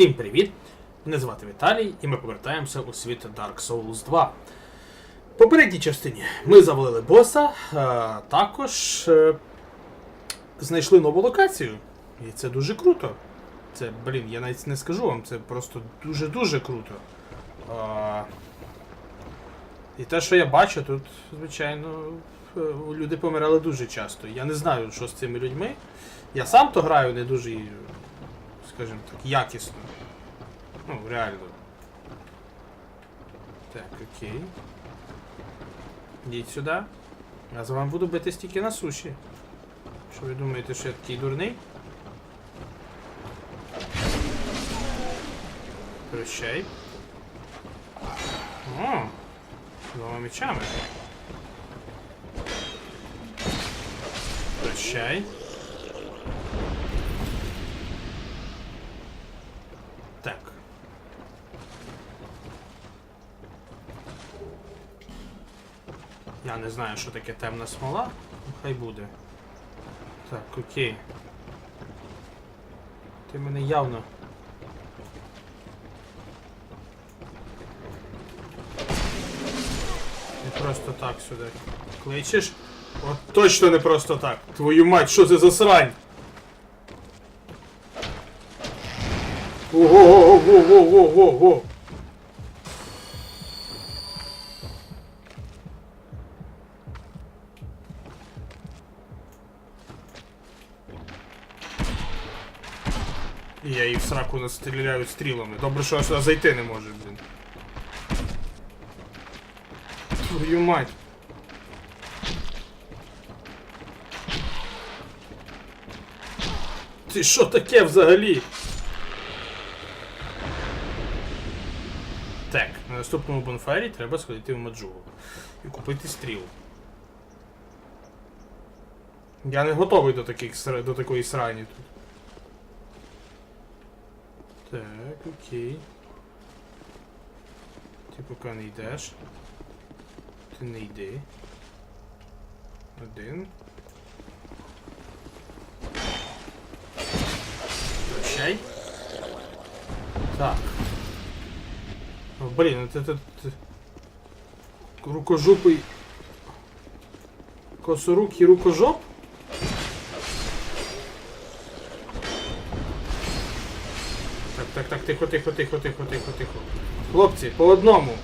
Всім привіт! Мене звати Віталій, і ми повертаємося у світ Dark Souls 2. В попередній частині ми завалили боса, е, також е, знайшли нову локацію. І це дуже круто. Це, блін, я навіть не скажу вам, це просто дуже-дуже круто. Е, і те, що я бачу, тут, звичайно, е, люди помирали дуже часто. Я не знаю, що з цими людьми. Я сам то граю не дуже, скажімо так, якісно. Ну, реально. Так, окей. Йдіть сюди. Я з вами буду бити стільки на суші. Що ви думаєте, що я такий дурний? Прощай. О! Двома мечами. Прощай. Так. Я не знаю, що таке темна смола. Ну, Хай буде. Так, окей. Ти мене явно. Не просто так сюди. Кличеш? От точно не просто так. Твою мать, що це за срань? Ого-го-го-го-го-го-го! В сраку настріляю стрілами. Добре, що я сюди зайти не можу, блін. Твою мать. Ти що таке взагалі? Так, на наступному бонфайрі треба сходити в Маджугу і купити стріл. Я не готовий до таких до такої срані тут. Так, окей. Ти поки не йдеш. Ти не йди. Один. Прощай. Так. О, блін, це це. це... Рукожопий. Косорукий рукожоп? Тихо, тихо, тихо, тихо, тихо, тихо. Хлопці, по одному.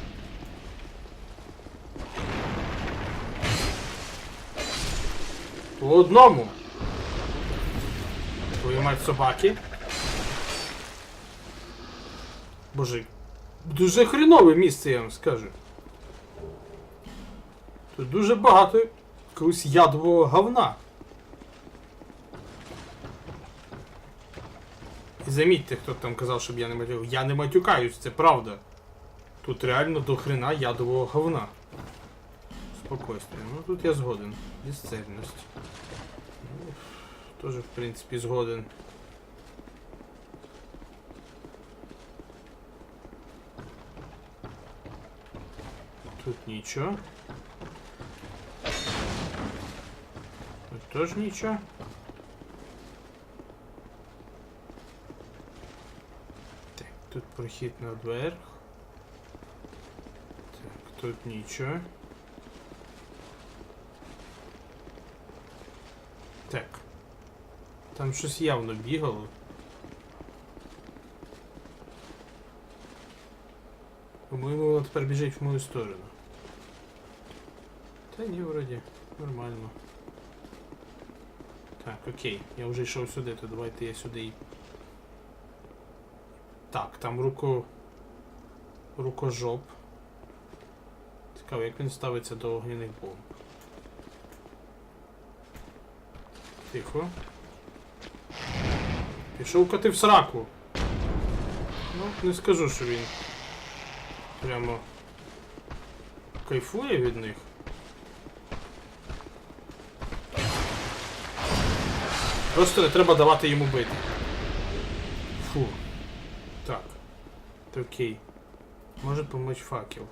По одному. Твою мать собаки. Боже, дуже хрінове місце, я вам скажу. Тут дуже багато якогось ядового говна. Замітьте, хто там казав, щоб я не матюкав. Я не матюкаюсь, це правда. Тут реально до хрена ядового говна. Спокойствие. Ну тут я згоден. Дисцельність. Ну, Тоже, в принципі, згоден. Тут нічого. Тут теж нічого. Тут прохід наверх. Так, тут нічого. Так. Там щось явно бігало. По-моєму, воно тепер біжить в мою сторону. Та ні, вроді, нормально. Так, окей, я вже йшов сюди, то давайте я сюди і. Так, там руко. рукожоп. Цікаво, як він ставиться до огняних бомб. Тихо. Пішов коти в сраку. Ну, не скажу, що він прямо кайфує від них. Просто не треба давати йому бити. Фу. Так. Це окей. Може помочь факел.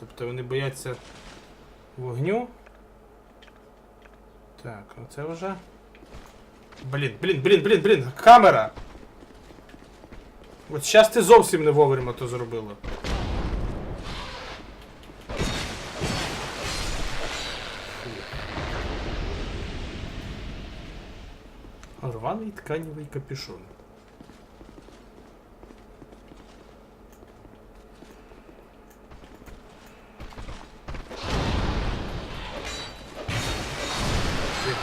Тобто вони бояться вогню. Так, оце вже. Блін, блін, блін, блін, блін, камера! От щас ти зовсім не вовремя то зробила. Рваний тканевий капюшон.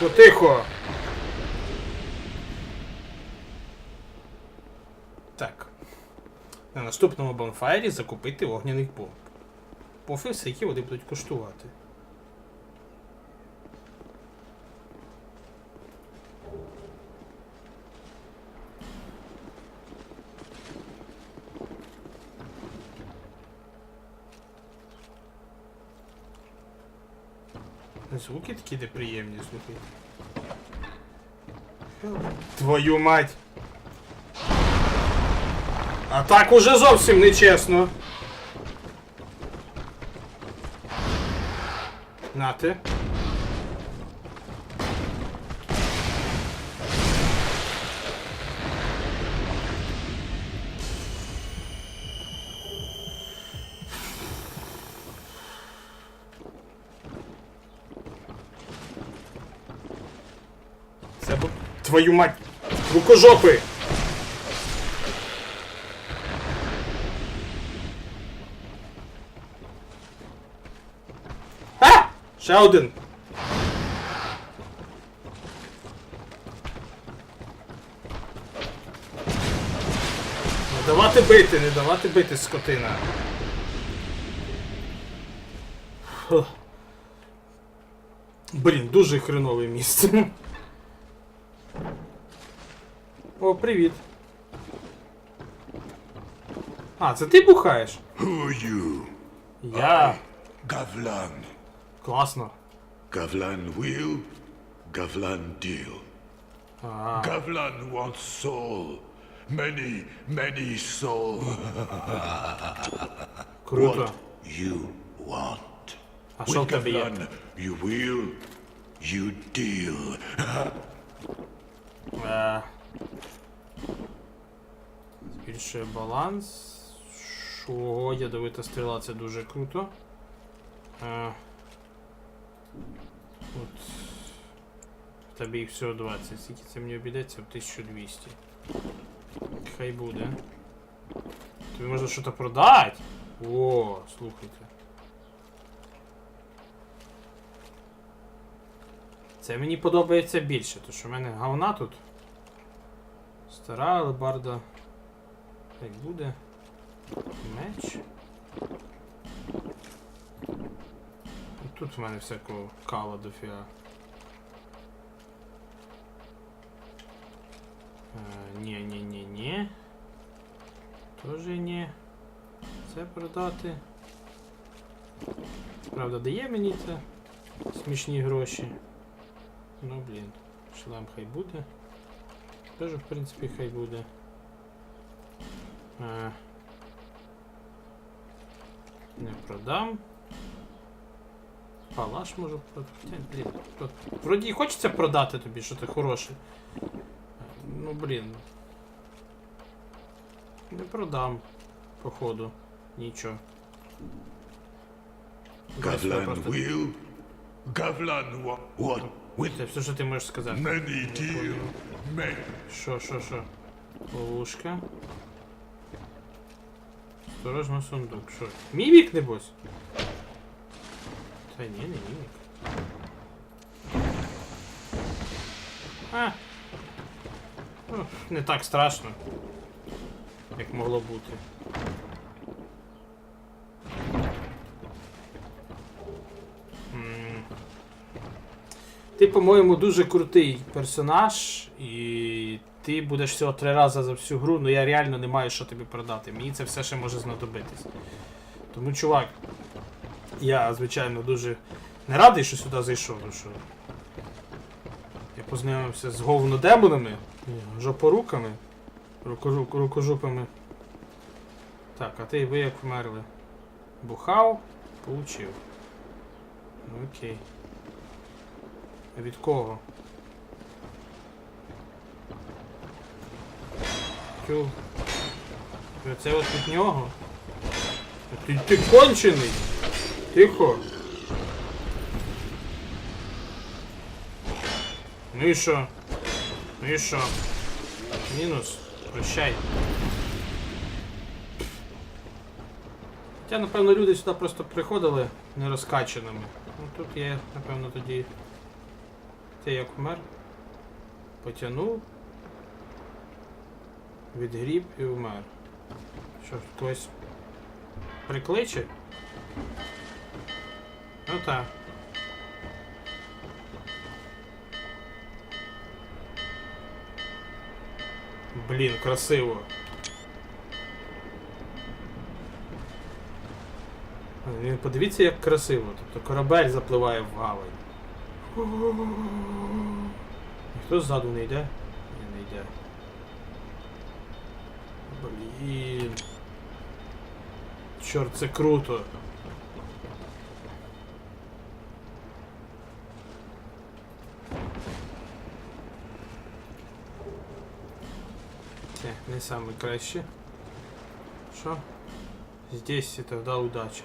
Тихо, тихо. Так. На наступному бонфайрі закупити огняний бомб. Пофіг, які вони будуть коштувати. Звуки такі неприємні, слухай. Твою мать! А так уже зовсім нечесно. Нате. Твою мать! Рукожопи! А! Ще один! Не давати бити, не давати бити, скотина. Блін, дуже хренове місце. привіт. А, це ти бухаєш? Who are you? Я. Gavlan. Класно. Gavlan wheel, Gavlan deal. А, Gavlan wants soul. Many, many soul. круто. What you want. А що в With тебе є? Gavlan, you wheel, you deal. Е, Збільшує баланс. Що, ядовита стріла, це дуже круто. Е, От. В тебе їх всього 20. Скільки це мені обійдеться? В 1200. Хай буде. Тобі можна щось продати? О, слухайте. Це мені подобається більше, тому що в мене говна тут. Стара алебарда. Як буде. Меч. І тут в мене всякого кала дофіга. Е, ні, ні, ні, ні. Тоже ні. Це продати. Правда, дає мені це смішні гроші. Ну блін, шлем хай буде. Теж, в принципі, хай буде. Е, не продам. Палаш можу продати. Вроді і хочеться продати тобі, що ти хороший. Ну блін. Не продам, походу. Нічого. Wheel, Gavlan wa- what? Це все, що ти можеш сказати. many deal. Many. Що, що, що? Ловушка. Осторожно сундук. Що? Мімік, небось? Та ні, не мімік. А. Ну, не так страшно. Як могло бути. Ти, по-моєму, дуже крутий персонаж, і ти будеш всього три рази за всю гру, ну я реально не маю що тобі продати. Мені це все ще може знадобитись. Тому, чувак, я, звичайно, дуже не радий, що сюди зайшов, тому що я познайомився з говнодемонами, жопоруками, рукожу- рукожупами. Так, а ти ви як вмерли? Бухав, получив. Ну окей. Від кого? Тю. І Оце от від нього. Ти, ти кончений! Тихо. Ну і що? Ну і? Мінус. Прощай. Хоча, напевно, люди сюди просто приходили нерозкачаними. Ну тут є, напевно, тоді. Ти як вмер. Потягнув. Відгріб і вмер. Що, хтось прикличе? Ну так. Блін, красиво. Подивіться, як красиво. Тобто корабель запливає в гавань. Ніхто ззаду не йде? Не йде. Блін. Чорт, це круто. Це не саме краще. Що? Здесь и тогда удача.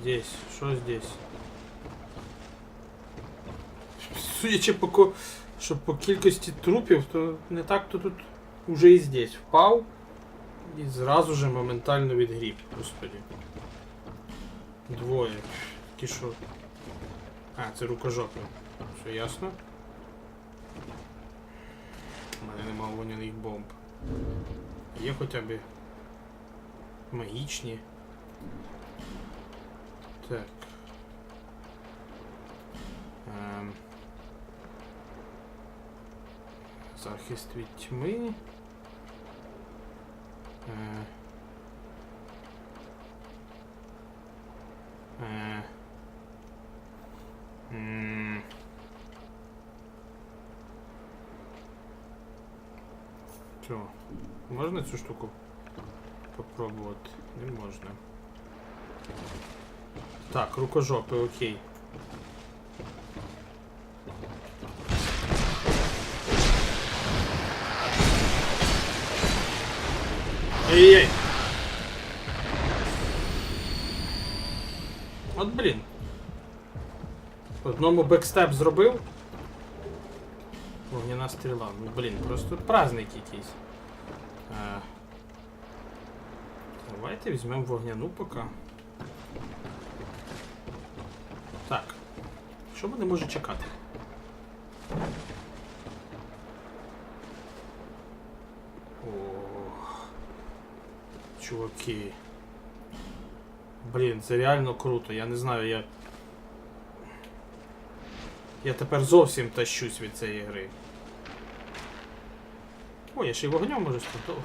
Здесь. Что здесь? Судячи по, ко- що по кількості трупів, то не так то тут уже і здесь впав і зразу же моментально відгріб, господи. Двоє. Ті що. А, це рукожопи. Все ясно? У мене нема вогняних бомб. Є хоча б магічні. Так. Ем. Захист від тьми. Чо? Можна цю штуку попробувати? Не можна. Так, рукожопи, окей. Одному бекстеп зробив. Вогняна стріла. Ну блін, просто праздник якийсь. Е, Давайте візьмемо вогняну поки. Так. Що мене може чекати? Ох. Чуваки. Блін, це реально круто. Я не знаю, я. Я тепер зовсім тащусь від цієї гри. О, я ще й вогнем можу спортувати.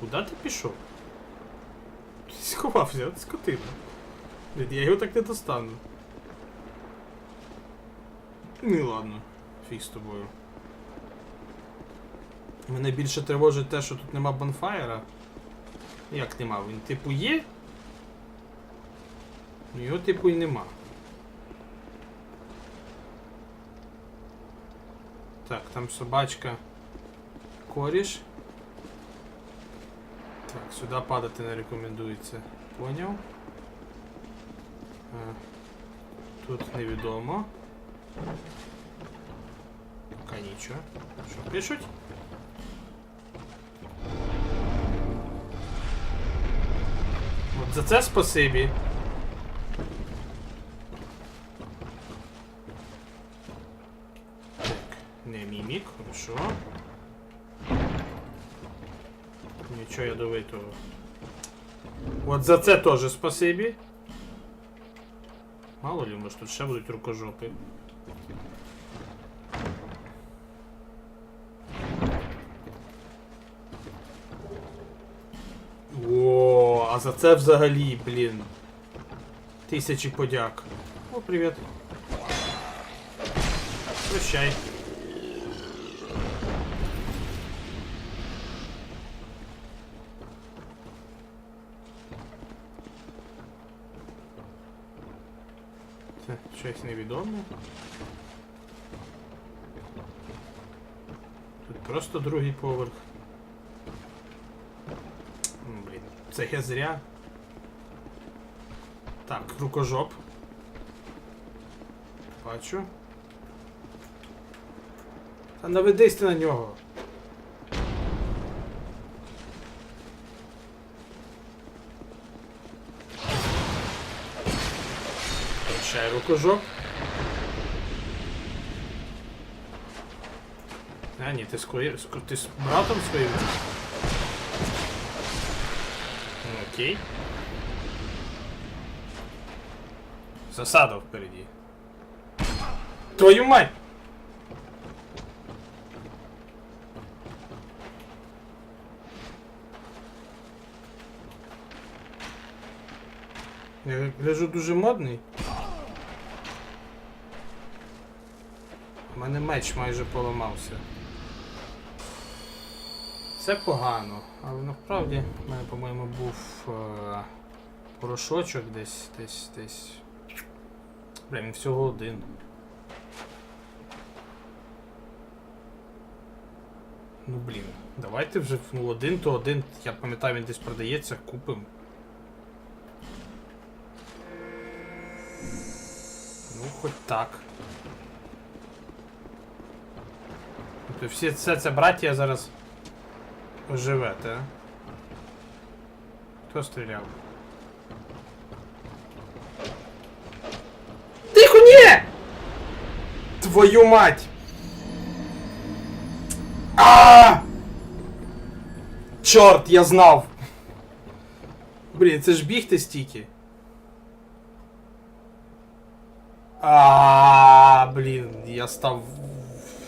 Куда ти пішов? Сховався, от скотина. Я його так не достану. Ну ладно, фіг з тобою. Мене більше тривожить те, що тут нема бонфаєра. Як нема? Він типу є? Ну його типу і нема. Так, там собачка. Коріш. Так, сюди падати не рекомендується. Поняв? Е, Тут невідомо. Пока нічого. Що пишуть? От за це спасибі. Хорошо. Нічого ядовитого. От за це теж спасибі. Мало ли, може тут ще будуть рукожопи. О, а за це взагалі, блін. Тисячі подяк. О, привіт. Прощай. Це щось невідоме. Тут просто другий поверх. Блін, це я зря. Так, рукожоп. Бачу. Та наведись ти на нього. Рукожоп. А, ні, ти з, кої... ти з братом своїм? Ну, Окей. Засада впереді. Твою мать! Я гляжу дуже модний. У мене меч майже поламався. Це погано, але насправді в мене, по-моєму, був е- порошочок десь, десь, десь. Бля, він всього один. Ну блін, давайте вже ну один то один. Я пам'ятаю, він десь продається, купимо. Ну, хоч так. Тобто всі це, це браття зараз оживете, а? Хто стріляв? Тихо, ні! Твою мать! А! Чорт, я знав! Блін, це ж бігти стільки. А, блін, я став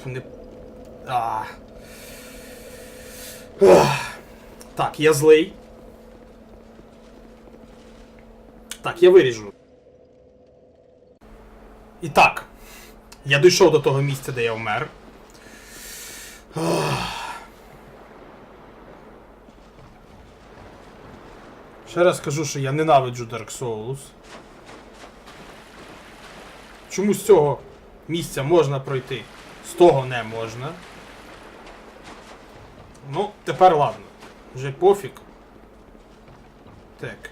не. А. Так, я злий. Так, я виріжу. І так. Я дійшов до того місця, де я вмер. Ще раз скажу, що я ненавиджу Dark Souls. Чому з цього місця можна пройти? З того не можна. Ну, тепер ладно. Вже пофіг. Так.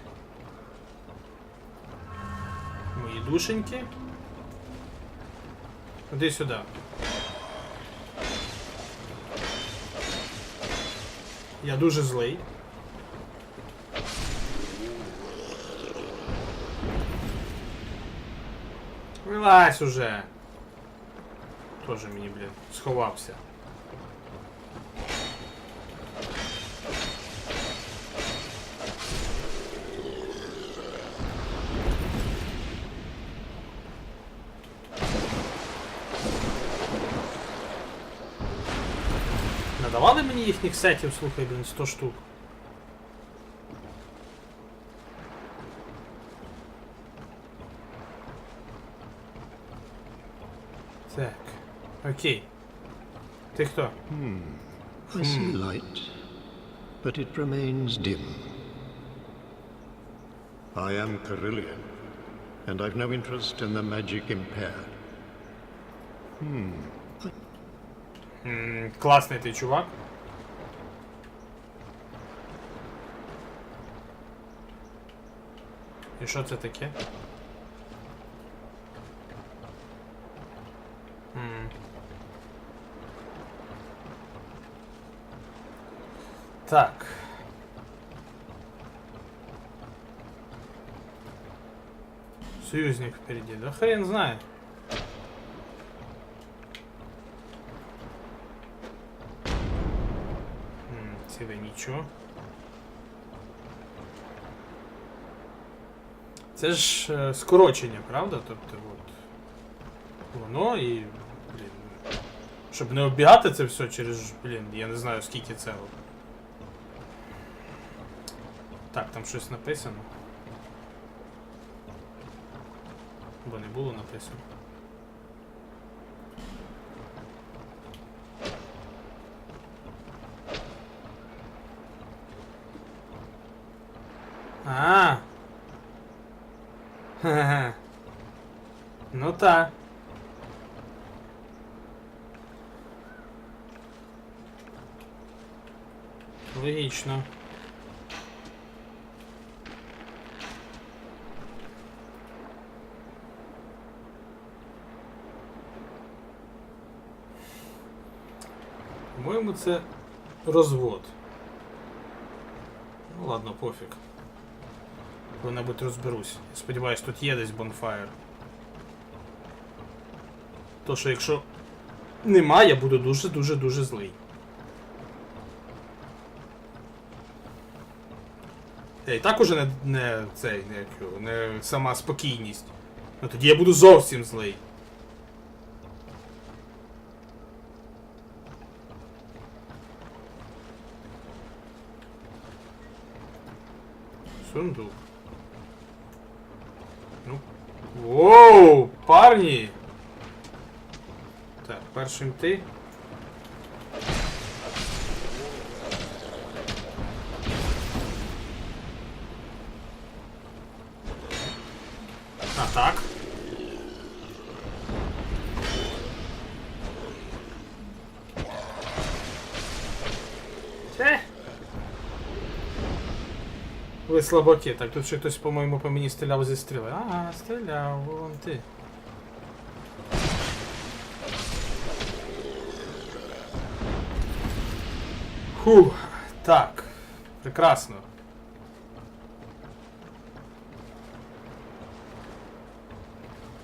Мої душеньки. Іди сюди. Я дуже злий. Вилазь уже. Тоже мені, блін, сховався. їхніх сетів, слухай, блін, 100 штук. Так. Окей. Ти хто? I see light, but it remains dim. I am Carillion, and I've no interest in the magic impaired. М, класний ти чувак. І що це таке? Так. Союзник впереди. Да хрен знает. М, Це нічого. Це ж е, скорочення, правда? Тобто от. Воно і. Блін. Щоб не оббігати це все через, блін, я не знаю скільки це. Так, там щось написано. Бо не було написано. А. Ха-ха. Ну та. Логічно. По-моєму, це розвод. Ну ладно, пофіг. Коли-небудь розберусь. Сподіваюсь, тут є десь бонфаєр. То що якщо немає, я буду дуже-дуже-дуже злий. Е, І так уже не, не цей, не, не сама спокійність. Ну тоді я буду зовсім злий. Сундук. Ну. Воу, парні! Першим ти. А так. Е. Ви слабаки. Так, тут ще хтось, по-моєму, по мені стріляв зі стріли. Ага, стріляв, вон ти. Фух, так. Прекрасно.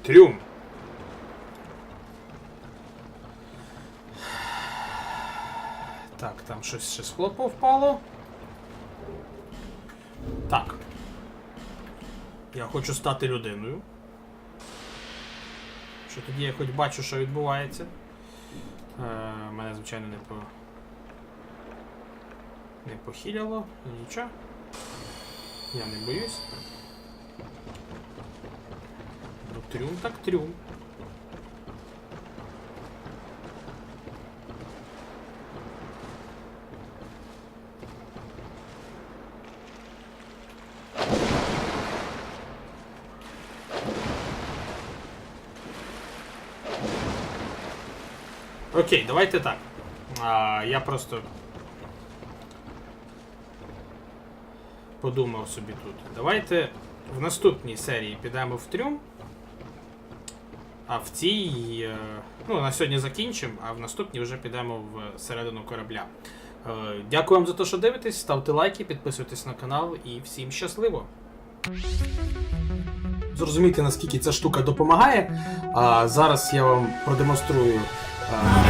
Трюм. Так, там щось ще з хлопу впало. Так. Я хочу стати людиною. Що тоді я хоч бачу, що відбувається. Е, мене, звичайно, не по. Не похиляло, нічого. Я не боюсь. Ну, трюм так трюм. Окей, давайте так. А, я просто подумав собі тут. Давайте в наступній серії підемо в трюм. А в цій. е, Ну, на сьогодні закінчимо, а в наступній вже підемо в середину корабля. Е, Дякую вам за те, що дивитесь. Ставте лайки, підписуйтесь на канал і всім щасливо! Зрозуміти, наскільки ця штука допомагає. А зараз я вам продемонструю. е,